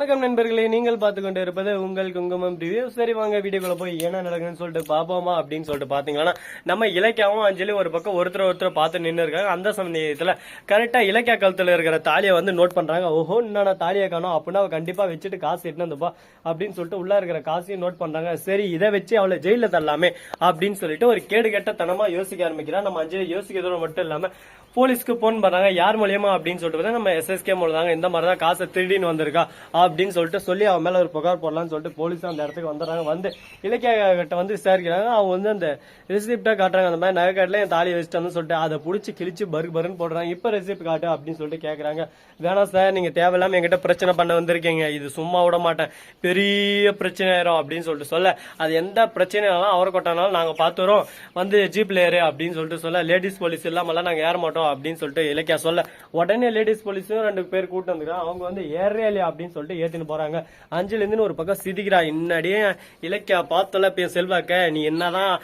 வணக்கம் நண்பர்களே நீங்கள் பார்த்து கொண்டு இருப்பது உங்கள் குங்குமம் ரிவ்யூ சரி வாங்க வீடியோக்குள்ள போய் என்ன நடக்குதுன்னு சொல்லிட்டு பாப்போமா அப்படின்னு சொல்லிட்டு பாத்தீங்கன்னா நம்ம இலக்கியாவும் அஞ்சலி ஒரு பக்கம் ஒருத்தர் ஒருத்தர் பார்த்து நின்று இருக்காங்க. அந்த சமயத்துல கரெக்டா இலக்கியா கழுத்துல இருக்கிற தாலியை வந்து நோட் பண்றாங்க. ஓஹோ என்னடா தாலியை காணோம்? அப்படின்னா அவ கண்டிப்பா வச்சுட்டு காசு எட்டுன்னு வந்துப்பா அப்படின்னு சொல்லிட்டு உள்ள இருக்கிற காசையும் நோட் பண்றாங்க. சரி இதை வச்சு அவளை ஜெயில தரலாமே அப்படின்னு சொல்லிட்டு ஒரு கேடு கெட்ட தனமா யோசிக்க ஆரம்பிக்கிறான். நம்ம அஞ்சலி யோசிக்கிறதோட மட்டும் இல்லாம போலீஸ்க்கு போன் பண்ணாங்க. யார் மூலியமா அப்படின்னு சொல்லிட்டு பார்த்தா நம்ம எஸ்எஸ்கே மூலம் இந்த மாதிரி தான் காசை திருடின்னு வந்திருக்கா அப்படின்னு சொல்லிட்டு சொல்லி அவன் மேல ஒரு புகார் போடலாம்னு சொல்லிட்டு போலீஸ் அந்த இடத்துக்கு வந்துடுறாங்க. வந்து இலக்கிய கிட்ட வந்து விசாரிக்கிறாங்க. அவங்க வந்து அந்த ரெசிப்டா காட்டுறாங்க. அந்த மாதிரி நகை காட்டில என் தாலி வச்சுட்டு சொல்லிட்டு அதை புடிச்சு கிழிச்சு பரு பருன்னு போடுறாங்க. இப்ப ரெசிப்ட் காட்டு அப்படின்னு சொல்லிட்டு கேக்குறாங்க. வேணாம் சார் நீங்க தேவையில்லாம என்கிட்ட பிரச்சனை பண்ண வந்திருக்கீங்க. இது சும்மா விட மாட்டேன். பெரிய பிரச்சனை ஆயிரும் அப்படின்னு சொல்லிட்டு சொல்ல. அது எந்த பிரச்சனைனாலும் அவரை கொட்டானாலும் நாங்க பாத்துறோம் வந்து ஜீப்ல ஏறு அப்படின்னு சொல்லிட்டு சொல்ல. லேடிஸ் போலீஸ் இல்லாமல்லாம் நாங்க ஏற மாட்டோம். அப்படின்னு சொல்லிட்டு இலக்கியா சொல்ல உடனே லேடிஸ் போலீஸும் ரெண்டு பேர் கூட்டு வந்துருக்காங்க அவங்க வந்து ஏறே அப்படின்னு சொல்லிட்டு ஏத்தின்னு போறாங்க. அஞ்சுல இருந்து ஒரு பக்கம் சிதிக்கிறா இன்னடியே இலக்கியா பார்த்தல பே செல்வாக்க நீ என்னதான்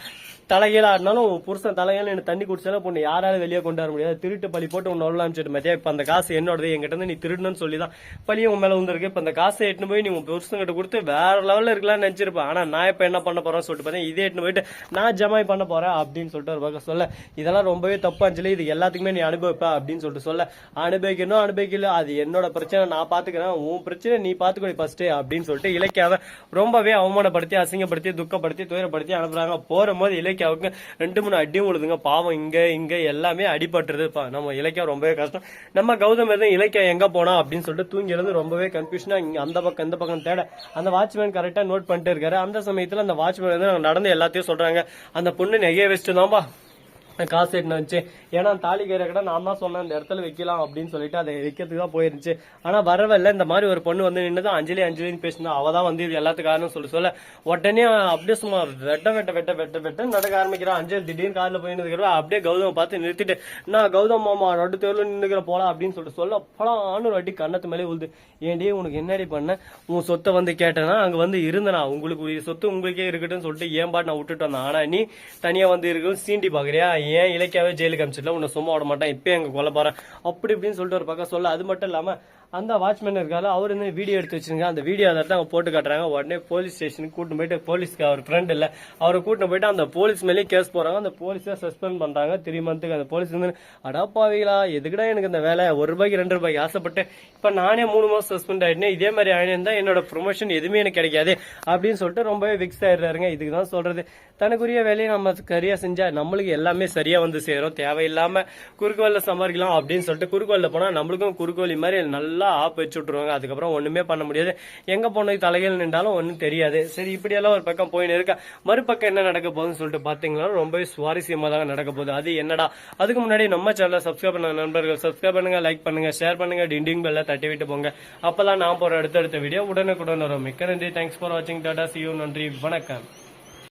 தலைகீழா ஆடினாலும் உன் புருஷன் தலைகீழ எனக்கு தண்ணி குடிச்சாலும் பொண்ணு யாராலும் வெளியே கொண்டு வர முடியாது. திருட்டு பழி போட்டு உன்னை உள்ள அனுப்பிச்சிட்டு மத்தியா இப்ப அந்த காசு என்னோடது என்கிட்ட இருந்து நீ திருடுன்னு சொல்லி தான் பழியும் உன் மேல வந்திருக்கு இப்ப அந்த காசை எட்டுன்னு போய் நீ உன் புருஷன் கிட்ட கொடுத்து வேற லெவல்ல இருக்கலாம்னு நினச்சிருப்பேன் ஆனா நான் இப்ப என்ன பண்ண போறேன்னு சொல்லிட்டு பார்த்தேன் இதே எட்டுன்னு போயிட்டு நான் ஜமாய் பண்ண போறேன் அப்படின்னு சொல்லிட்டு ஒரு பக்கம் சொல்ல. இதெல்லாம் ரொம்பவே தப்பு அஞ்சலி இது எல்லாத்துக்குமே நீ அனுபவிப்ப அப்படின்னு சொல்லிட்டு சொல்ல. அனுபவிக்கணும் அனுபவிக்கல. அது என்னோட பிரச்சனை நான் பாத்துக்கிறேன். உன் பிரச்சனை நீ பாத்துக்கோ ஃபர்ஸ்ட் அப்படின்னு சொல்லிட்டு இலக்கியாவை ரொம்பவே அவமானப்படுத்தி அசிங்கப்படுத்தி துக்கப்படுத்தி துயரப்படுத்தி அனுப்புறாங்க. போகும்போது இலக்கியாவுக்கு ரெண்டு மூணு அடியும் விழுதுங்க பாவம் இங்க இங்க எல்லாமே அடிபட்டுறது நம்ம இலக்கியா ரொம்பவே கஷ்டம். நம்ம கௌதம் எதுவும் இலக்கியா எங்க போனா அப்படின்னு சொல்லிட்டு தூங்கி எழுந்து ரொம்பவே கன்ஃபியூஷனா இங்க அந்த பக்கம் இந்த பக்கம் தேட. அந்த வாட்ச்மேன் கரெக்டா நோட் பண்ணிட்டு இருக்காரு. அந்த சமயத்துல அந்த வாட்ச்மேன் நடந்த நடந்து எல்லாத்தையும் சொல்றாங்க. அந்த பொண்ணு நெகைய வச்சுட்டு தான்பா காசு எட்டுன்னு வந்துச்சு. ஏன்னா தாலி கயிறை கடை நான் தான் சொன்னேன் இந்த இடத்துல வைக்கலாம் அப்படின்னு சொல்லிட்டு அதை வைக்கிறதுக்கு தான் போயிருந்துச்சு. ஆனால் வரவில்லை இந்த மாதிரி ஒரு பொண்ணு வந்து நின்று தான் அஞ்சலி அஞ்சலின்னு பேசினா அவள் தான் வந்து இது எல்லாத்துக்கும் காரணம் சொல்லி சொல்ல. உடனே அப்படியே சும்மா வெட்ட வெட்ட வெட்ட வெட்ட வெட்ட நடக்க ஆரம்பிக்கிறான் அஞ்சலி திடீர்னு காலில் போய் நிற்கிறா அப்படியே கௌதம் பார்த்து நிறுத்திட்டு நான் கௌதம் மாமா நடு தெருவில் நின்றுக்கிற போலாம் அப்படின்னு சொல்லிட்டு சொல்ல பலான்னு ஒரு அடி கண்ணத்து மேலே உழுது ஏன்டி உனக்கு என்னடி பண்ண? உன் சொத்தை வந்து கேட்டேன்னா அங்கே வந்து இருந்தனா உங்களுக்கு உரிய சொத்து உங்களுக்கே இருக்கட்டும்னு சொல்லிட்டு ஏன் பாட்டு நான் விட்டுட்டு வந்தேன். ஆனால் நீ தனியாக வந்து இருக்கும் சீண்டி பார்க்குறியா ஏன் இலக்கியாவே ஜெயிலுக்கு அமிச்சிடல உன்னை சும்மா விட மாட்டேன். இப்போ எங்கள் கொலை போகிறேன் அப்படி இப்படின்னு சொல்லிட்டு ஒரு பக்கம் சொல்ல. அது மட்டும் இல்லாமல் அந்த வாட்ச்மேன் இருக்காரு அவர் வந்து வீடியோ எடுத்து வச்சிருங்க அந்த வீடியோ அதை அவங்க போட்டு காட்டுறாங்க. உடனே போலீஸ் ஸ்டேஷனுக்கு கூட்டு போயிட்டு போலீஸ்க்கு அவர் ஃப்ரெண்ட் இல்லை. அவரை கூட்டு போயிட்டு அந்த போலீஸ் மேலேயே கேஸ் போறாங்க அந்த போலீஸை சஸ்பெண்ட் பண்றாங்க. த்ரீ மந்த்துக்கு அந்த போலீஸ் வந்து அடாப்பாவீங்களா எதுக்குடா எனக்கு இந்த வேலை? ஒரு ரூபாய்க்கு ரெண்டு ரூபாய்க்கு ஆசைப்பட்டு இப்போ நானே மூணு மாசம் சஸ்பெண்ட் ஆயிட்டேன் இதே மாதிரி ஆயினா என்னோட ப்ரொமோஷன் எதுவுமே எனக்கு கிடைக்காது. அப்படின்னு சொல்லிட்டு ரொம்பவே விக்ஸ் ஆயிடுறாருங்க. இதுக்கு தான் சொல்றது. தனக்குரிய வேலையை நம்ம சரியா செஞ்சா நம்மளுக்கு எல்லாமே சரியா வந்து சேரும். தேவையில்லாம குறுக்குவல்ல சம்பாதிக்கலாம் அப்படின்னு சொல்லிட்டு குறுக்குவல்ல போனா நம்மளுக்கும் குறுக்கோலி மாதிரி நல்ல ஆப் வச்சு விட்டுருவாங்க. அதுக்கப்புறம் ஒண்ணுமே பண்ண முடியாது. எங்க போனது தலைகள் நின்றாலும் ஒன்றும் தெரியாது. சரி இப்படியெல்லாம் ஒரு பக்கம் போயின்னு இருக்கா. மறுபக்கம் என்ன நடக்க போகுதுன்னு சொல்லிட்டு பார்த்தீங்கன்னா ரொம்பவே சுவாரஸ்யமா தாங்க நடக்க போகுது. அது என்னடா? அதுக்கு முன்னாடி நம்ம சேனலை சப்ஸ்கிரைப் பண்ண நண்பர்கள் சப்ஸ்கிரைப் பண்ணுங்க லைக் பண்ணுங்க ஷேர் பண்ணுங்க டிண்டிங் பெல்ல தட்டி விட்டு போங்க. அப்பதான் நான் போற அடுத்தடுத்த வீடியோ உடனுக்குடன் வரும். மிக்க நன்றி. தேங்க்ஸ் ஃபார் வாட்சிங் டாடா சியூ நன்றி. வணக்கம்.